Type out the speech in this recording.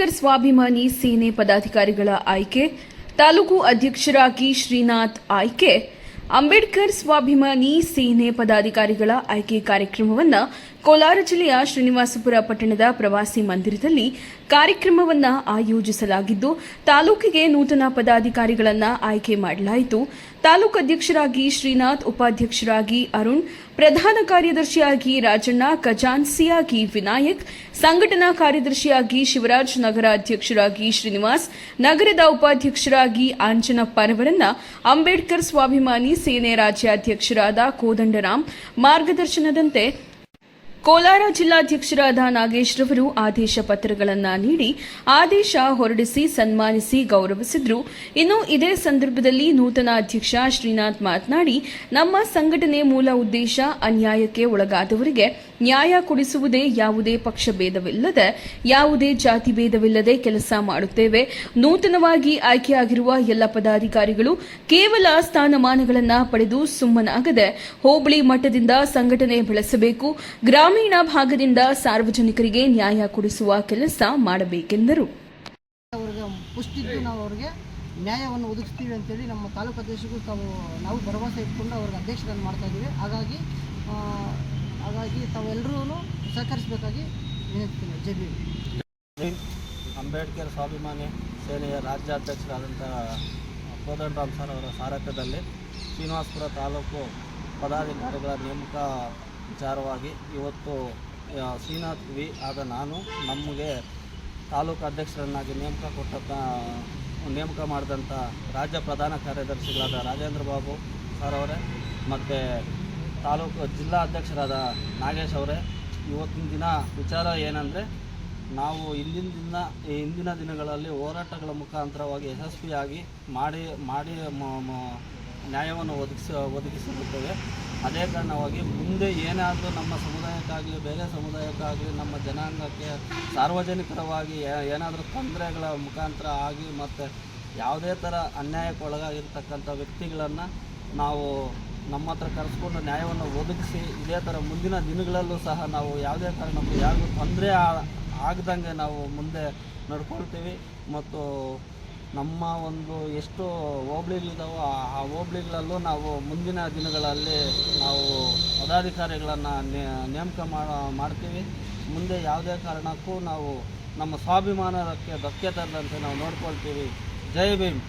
ಸ್ವಾಭಿಮಾನಿ ಸೇನೆ ಪದಾಧಿಕಾರಿಗಳ ಆಯ್ಕೆ ತಾಲೂಕು ಅಧ್ಯಕ್ಷರಾಗಿ ಶ್ರೀನಾಥ್ ಆಯ್ಕೆ ಅಂಬೇಡ್ಕರ್ ಸ್ವಾಭಿಮಾನಿ ಸೇನೆ ಪದಾಧಿಕಾರಿಗಳ ಆಯ್ಕೆ ಕಾರ್ಯಕ್ರಮವನ್ನು ಕೋಲಾರ ಜಿಲ್ಲೆಯ ಶ್ರೀನಿವಾಸಪುರ ಪಟ್ಟಣದ ಪ್ರವಾಸಿ ಮಂದಿರದಲ್ಲಿ ಕಾರ್ಯಕ್ರಮವನ್ನು ಆಯೋಜಿಸಲಾಗಿದ್ದು, ತಾಲೂಕಿಗೆ ನೂತನ ಪದಾಧಿಕಾರಿಗಳನ್ನು ಆಯ್ಕೆ ಮಾಡಲಾಯಿತು. ತಾಲೂಕು ಅಧ್ಯಕ್ಷರಾಗಿ ಶ್ರೀನಾಥ್, ಉಪಾಧ್ಯಕ್ಷರಾಗಿ ಅರುಣ್, ಪ್ರಧಾನ ಕಾರ್ಯದರ್ಶಿಯಾಗಿ ರಾಜಣ್ಣ ಖಜಾನ್ಸಿಯಾಗಿ ವಿನಾಯಕ್, ಸಂಘಟನಾ ಕಾರ್ಯದರ್ಶಿಯಾಗಿ ಶಿವರಾಜ್, ನಗರ ಅಧ್ಯಕ್ಷರಾಗಿ ಶ್ರೀನಿವಾಸ್, ನಗರದ ಉಪಾಧ್ಯಕ್ಷರಾಗಿ ಆಂಜನಪ್ಪರವರನ್ನ ಅಂಬೇಡ್ಕರ್ ಸ್ವಾಭಿಮಾನಿ ಸೇನೆ ರಾಜ್ಯಾಧ್ಯಕ್ಷರಾದ ಕೋದಂಡರಾಮ್ ಮಾರ್ಗದರ್ಶನದಂತೆ ಕೋಲಾರ ಜಿಲ್ಲಾಧ್ಯಕ್ಷರಾದ ನಾಗೇಶ್ ರವರು ಆದೇಶ ಪತ್ರಗಳನ್ನು ನೀಡಿ ಆದೇಶ ಹೊರಡಿಸಿ ಸನ್ಮಾನಿಸಿ ಗೌರವಿಸಿದ್ರು. ಇನ್ನು ಇದೇ ಸಂದರ್ಭದಲ್ಲಿ ನೂತನ ಅಧ್ಯಕ್ಷ ಶ್ರೀನಾಥ್ ಮಾತನಾಡಿ, ನಮ್ಮ ಸಂಘಟನೆ ಮೂಲ ಉದ್ದೇಶ ಅನ್ಯಾಯಕ್ಕೆ ಒಳಗಾದವರಿಗೆ ನ್ಯಾಯ ಕೊಡಿಸುವುದೇ ಯಾವುದೇ ಪಕ್ಷ ಭೇದವಿಲ್ಲದೆ, ಯಾವುದೇ ಜಾತಿ ಭೇದವಿಲ್ಲದೆ ಕೆಲಸ ಮಾಡುತ್ತೇವೆ. ನೂತನವಾಗಿ ಆಯ್ಕೆಯಾಗಿರುವ ಎಲ್ಲ ಪದಾಧಿಕಾರಿಗಳು ಕೇವಲ ಸ್ಥಾನಮಾನಗಳನ್ನು ಪಡೆದು ಸುಮ್ಮನಾಗದೆ ಹೋಬಳಿ ಮಟ್ಟದಿಂದ ಸಂಘಟನೆ ಬೆಳೆಸಬೇಕು. ಗ್ರಾಮೀಣ ಭಾಗದಿಂದ ಸಾರ್ವಜನಿಕರಿಗೆ ನ್ಯಾಯ ಕೊಡಿಸುವ ಕೆಲಸ ಮಾಡಬೇಕೆಂದರು. ಅವ್ರಿಗೆ ಪುಷ್ಟಿದ್ದು ನಾವು ಅವ್ರಿಗೆ ನ್ಯಾಯವನ್ನು ಒದಗಿಸ್ತೀವಿ ಅಂತೇಳಿ ನಮ್ಮ ತಾಲೂಕು ಅಧ್ಯಕ್ಷರಿಗೂ ತಾವು ನಾವು ಭರವಸೆ ಇಟ್ಕೊಂಡು ಅವ್ರಿಗೆ ಅಧ್ಯಕ್ಷರನ್ನು ಮಾಡ್ತಾ ಇದ್ದೀವಿ. ಹಾಗಾಗಿ ಹಾಗಾಗಿ ತಾವೆಲ್ಲರೂ ಸಹಕರಿಸಬೇಕಾಗಿ ವಿನಂತಿಸ್ತೀನಿ. ಜೆ ಬಿ ಅಂಬೇಡ್ಕರ್ ಸ್ವಾಭಿಮಾನಿ ಸೇನೆಯ ರಾಜ್ಯಾಧ್ಯಕ್ಷರಾದಂಥ ಕೋದಂಡರಾಮ್ ಸರ್ ಅವರ ಸಾರಥ್ಯದಲ್ಲಿ ಶ್ರೀನಿವಾಸಪುರ ತಾಲೂಕು ಪದಾಧಿಕಾರಿಗಳ ನೇಮಕ ವಿಚಾರವಾಗಿ ಇವತ್ತು ಶ್ರೀನಾಥ್ ವಿ, ಆದ ನಾನು, ನಮಗೆ ತಾಲೂಕು ಅಧ್ಯಕ್ಷರನ್ನಾಗಿ ನೇಮಕ ಕೊಟ್ಟಂಥ ನೇಮಕ ಮಾಡಿದಂಥ ರಾಜ್ಯ ಪ್ರಧಾನ ಕಾರ್ಯದರ್ಶಿಗಳಾದ ರಾಜೇಂದ್ರ ಬಾಬು ಸರ್ ಅವರೇ, ಮತ್ತು ತಾಲೂಕು ಜಿಲ್ಲಾ ಅಧ್ಯಕ್ಷರಾದ ನಾಗೇಶ್ ಅವರೇ. ಇವತ್ತಿನ ದಿನ ವಿಚಾರ ಏನಂದರೆ, ನಾವು ಇಂದಿನ ದಿನ ಇಂದಿನ ದಿನಗಳಲ್ಲಿ ಹೋರಾಟಗಳ ಮುಖಾಂತರವಾಗಿ ಯಶಸ್ವಿಯಾಗಿ ಮಾಡಿ ಮಾಡಿ ನ್ಯಾಯವನ್ನು ಒದಗಿಸ, ಒದಗಿಸಿರುತ್ತೇವೆ. ಅದೇ ಕಾರಣವಾಗಿ ಮುಂದೆ ಏನಾದರೂ ನಮ್ಮ ಸಮುದಾಯಕ್ಕಾಗಲಿ, ಬೇರೆ ಸಮುದಾಯಕ್ಕಾಗಲಿ, ನಮ್ಮ ಜನಾಂಗಕ್ಕೆ ಸಾರ್ವಜನಿಕರವಾಗಿ ಏನಾದರೂ ತೊಂದರೆಗಳ ಮುಖಾಂತರ ಆಗಿ ಮತ್ತು ಯಾವುದೇ ಥರ ಅನ್ಯಾಯಕ್ಕೆ ಒಳಗಾಗಿರ್ತಕ್ಕಂಥ ವ್ಯಕ್ತಿಗಳನ್ನು ನಾವು ನಮ್ಮ ಹತ್ರ ಕರೆಸ್ಕೊಂಡು ನ್ಯಾಯವನ್ನು ಒದಗಿಸಿ, ಇದೇ ಥರ ಮುಂದಿನ ದಿನಗಳಲ್ಲೂ ಸಹ ನಾವು ಯಾವುದೇ ಕಾರಣಕ್ಕೂ ಯಾರಿಗೂ ತೊಂದರೆ ಆಗದಂಗೆ ನಾವು ಮುಂದೆ ನಡ್ಕೊಳ್ತೀವಿ. ಮತ್ತು ನಮ್ಮ ಒಂದು ಎಷ್ಟು ಹೋಬ್ಳಿಗಳಿದಾವೋ ಆ ಹೋಬ್ಳಿಗಳಲ್ಲೂ ನಾವು ಮುಂದಿನ ದಿನಗಳಲ್ಲಿ ನಾವು ಪದಾಧಿಕಾರಿಗಳನ್ನು ನೇಮಕ ಮಾಡ- ಮಾಡ್ತೀವಿ. ಮುಂದೆ ಯಾವುದೇ ಕಾರಣಕ್ಕೂ ನಾವು ನಮ್ಮ ಸ್ವಾಭಿಮಾನಕ್ಕೆ ಧಕ್ಕೆ ತರದಂತೆ ನಾವು ನೋಡ್ಕೊಳ್ತೀವಿ. ಜೈ ಭೀಮ್.